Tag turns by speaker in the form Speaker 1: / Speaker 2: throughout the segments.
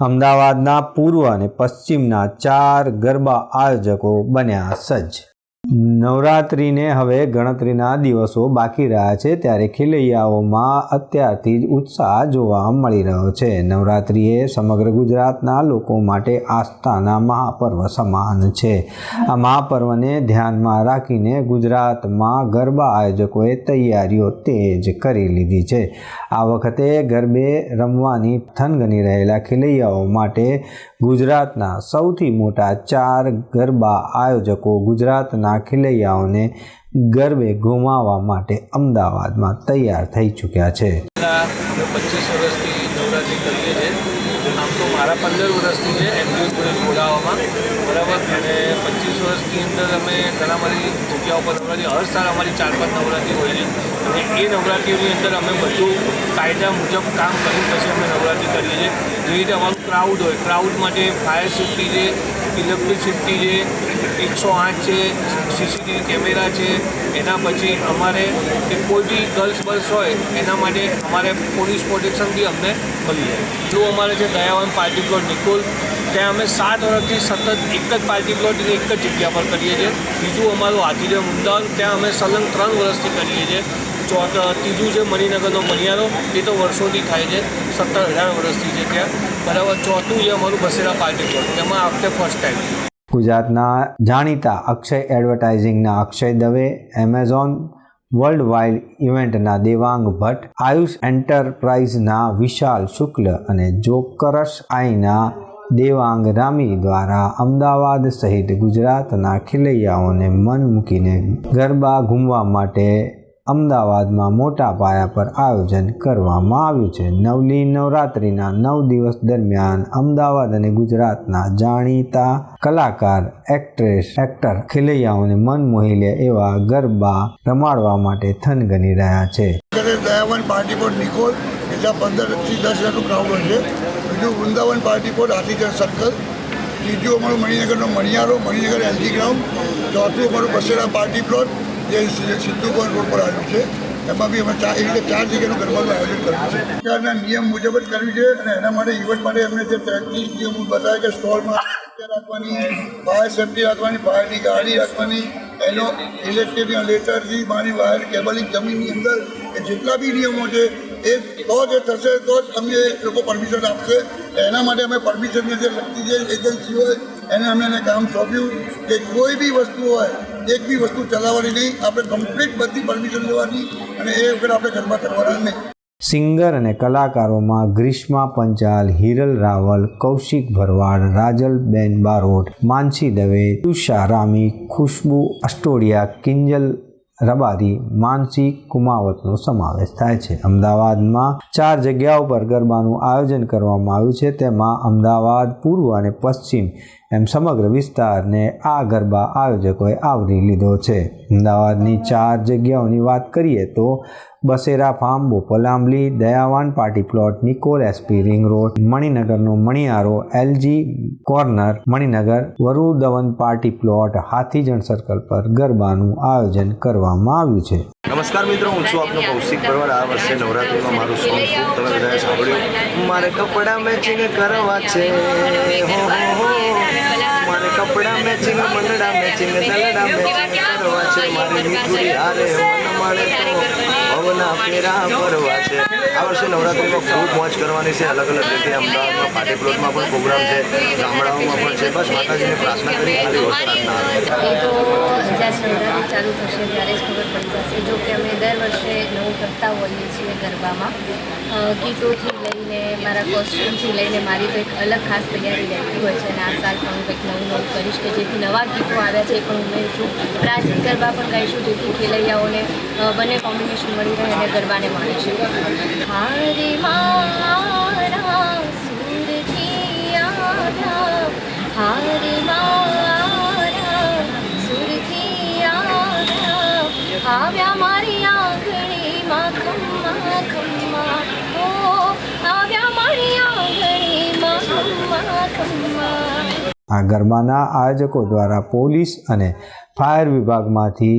Speaker 1: અમદાવાદના પૂર્વ અને પશ્ચિમના ચાર ગરબા આયોજકો બન્યા સજ્જ. નવરાત્રિને હવે ગણતરીના દિવસો બાકી રહ્યા છે ત્યારે ખેલૈયાઓમાં અત્યારથી જ ઉત્સાહ જોવા મળી રહ્યો છે. નવરાત્રિએ સમગ્ર ગુજરાતના લોકો માટે આસ્થાના મહાપર્વ સમાન છે. આ મહાપર્વને ધ્યાનમાં રાખીને ગુજરાતમાં ગરબા આયોજકોએ તૈયારીઓ તેજ કરી લીધી છે. આ વખતે ગરબે રમવાની થનગની રહેલા ખેલૈયાઓ માટે ગુજરાતના સૌથી મોટા ચાર ગરબા આયોજકો ગુજરાતના ખેલૈયાઓને ગરબે ગુમાવવા માટે અમદાવાદમાં તૈયાર થઈ ચૂક્યા છે.
Speaker 2: પચીસ વર્ષથી નવરાત્રિ કરીએ છીએ. આમ તો મારા પંદર વર્ષથી છે એમજી જોડે જોડાવામાં. બરાબર? અને પચીસ વર્ષની અંદર અમે ઘણા બધી જગ્યાઓ પર નવરાત્રિ, હર સાલ અમારી ચાર પાંચ નવરાત્રિ હોય છે. અને એ નવરાત્રિની અંદર અમે બધું કાયદા મુજબ કામ કરી પછી અમે નવરાત્રિ કરીએ છીએ. જેવી રીતે અમારું ક્રાઉડ હોય ક્રાઉડ માટે ફાયર સેફ્ટી છે ઇલેક્ટ્રિસિટી છે, એકસો આઠ છે, સીસીટીવી કેમેરા છે, એના પછી અમારે કે કોઈ બી ગર્લ્સ બર્લ્સ હોય, એના માટે અમારે પોલીસ પ્રોટેક્શન બી અમને મળી જાય જો અમારે છે દયાવાન પાર્ટી પ્લોટ નિકોલ, ત્યાં અમે સાત વર્ષથી સતત એક જ પાર્ટી પ્લોટ એક જ જગ્યા પર કરીએ છીએ. બીજું અમારું હાથીદેવ મુદ્દાન ત્યાં અમે સલંગ ત્રણ વર્ષથી કરીએ છીએ. ચોથ, ત્રીજું છે, મણિનગરનો મણિયારો, એ તો વર્ષોથી થાય છે, સત્તર હજાર વર્ષથી છે ત્યાં. બરાબર, ચોથું છે અમારું બસેરા પાર્ટી પ્લોટ એમાં આ ફર્સ્ટ ટાઈમ
Speaker 1: ગુજરાતના જાણીતા Akshay એડવર્ટાઇઝિંગના Akshay Dave, Amazon world wide ઇવેન્ટના Devang Bhatt, Ayush એન્ટરપ્રાઇઝના વિશાલ શુક્લ અને જોકરસ આઈના દેવાંગ રામી દ્વારા અમદાવાદ સહિત ગુજરાતના ખેલૈયાઓને મન મૂકીને ગરબા ઘૂમવા માટે અમદાવાદમાં મોટા પાયા પર આયોજન કરવામાં આવ્યું છે. નવલી નવરાત્રિના નવ દિવસ દરમિયાન અમદાવાદ અને ગુજરાતના જાણીતા કલાકાર, એક્ટ્રેસ, એક્ટર ખેલૈયાઓને મન મોહી લે એવા ગરબા રમાડવા માટે થનગની રહ્યા છે.
Speaker 3: પંદરથી દસ હજારનું છે. Vrindavan party plot Hathijan circle. ત્રીજું અમારું મણિનગરનો Maniyaro, Maninagar L G ground. ચોથું અમારું બસેરા પાર્ટી પ્લોટ. જે સિદ્ધુભવન રોડ પર આવ્યું છે. એમાં બી અમે ચાર એવી રીતે ચાર જગ્યાનું ગરબાનું આયોજન કર્યું છે. સરકારના નિયમ મુજબ જ કર્યું છે અને એના માટે ઇવેન્ટ માટે એમને જે ત્રીસ નિયમો બતાવ્યા કે સ્ટોલમાં રાખવાની ફાયર સેફ્ટી રાખવાની ફાયરની ગાડી રાખવાની, એનો ઇલેક્ટ્રિક લેટરથી મારી વાયર કેબલિંગ જમીનની અંદર એ જેટલા બી નિયમો છે, એ તો જ એ થશે, તો જ અમને લોકો પરમિશન આપશે. એના માટે અમે પરમિશનની જે લગતી જે એજન્સી હોય, એને અમે એને કામ સોંપ્યું કે કોઈ બી વસ્તુ હોય એક બી વસ્તુ ચલાવવાની નહીં. આપણે કમ્પ્લીટ બધી પરમિશન લેવાની અને એ વગર આપણે ઘરમાં કરવાના નહીં.
Speaker 1: સિંગર અને કલાકારોમાં ગ્રીષ્મા પંચાલ, હિરલ રાવલ, કૌશિક ભરવાડ, રાજલબેન બારોટ, માનસી દવે તુષા રામી, ખુશ્બુ અસ્ટોડિયા, કિંજલ રબારી, માનસી કુમાવતનો સમાવેશ થાય છે. અમદાવાદમાં ચાર જગ્યાઓ પર ગરબાનું આયોજન કરવામાં આવ્યું છે. તેમાં અમદાવાદ, પૂર્વ અને પશ્ચિમ એમ સમગ્ર વિસ્તારને આ ગરબા આયોજકોએ આવરી લીધો છે. અમદાવાદની ચાર જગ્યાઓની વાત કરીએ તો Basera farm Bopal Ambli Dayavan party plot, Nikol S P ring road, મણિનગરનો Maniyaro, L G corner, Maninagar, વરુદવન party plot, Hathijan circle પર ગરબાનું આયોજન કરવામાં આવ્યું છે.
Speaker 4: નમસ્કાર મિત્રો, હું છું આપનો કૌશિક પરવાર આ વર્ષે નવરાત્રિમાં મારું સોંગ ખૂબ તમે બધાએ સાંભળ્યું. મારે કપડાં મેચિંગ કરવા છે. હો હો. મારે કપડા મેચિંગ મંડળા મેચિંગ દલડા મેચિંગ કરવા છે મારી મીઠુડી હારે મન તો છે. છે. અલગ અલગ રીતે અમદાવાદમાં પાર્ટી પ્લોટમાં પણ પ્રોગ્રામ છે. ગામડાઓમાં પણ છે.
Speaker 5: ચાલુ થશે ત્યારે જ ખબર પડી જશે. જો અમે દર વર્ષે નવું કરતા હોઈએ છીએ ગરબામાં. ગીતોથી લઈને, મારા કોસ્ટ્યુમથી લઈને મારી તો એક અલગ ખાસ તૈયારી રહેતી હોય છે. અને આ સાલ પણ હું કંઈક નવું નવું કરીશ કે જેથી નવા ગીતો આવ્યા છે એ પણ ઉમેરીશું પ્રાચીન ગરબા પણ ગાઈશું, જેથી ખેલૈયાઓને બંને કોમ્બિનેશન મળી રહે અને ગરબાને માણી છે. આવ્યા મારા આંગળીમાં ખમ્મા ખમ્મા, ઓ, આવ્યા મારી આંગળીમાં ખમ્મા ખમ્મા.
Speaker 1: આ ગરબાના આયોજકો દ્વારા પોલીસ અને ફાયર વિભાગમાંથી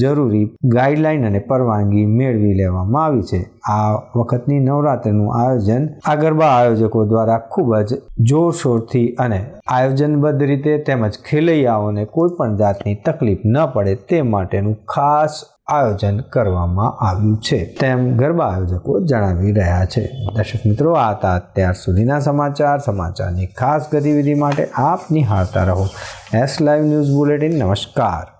Speaker 1: જરૂરી ગાઈડલાઈન અને પરવાનગી મેળવી લેવામાં આવી છે. આ વખતની નવરાત્રિનું આયોજન આ ગરબા આયોજકો દ્વારા ખૂબ જ જોરશોરથી અને આયોજનબદ્ધ રીતે તેમજ ખેલૈયાઓને કોઈ પણ જાતની તકલીફ ન પડે તે માટેનું ખાસ આયોજન કરવામાં આવ્યું છે. તેમ ગરબા આયોજકો જણાવી રહ્યા છે. દર્શક મિત્રો, આ હતા અત્યાર સુધીના સમાચાર. સમાચારની ખાસ ગતિવિધિ માટે આપ નિહાળતા રહો. એસ લાઈવ ન્યૂઝ બુલેટિન નમસ્કાર.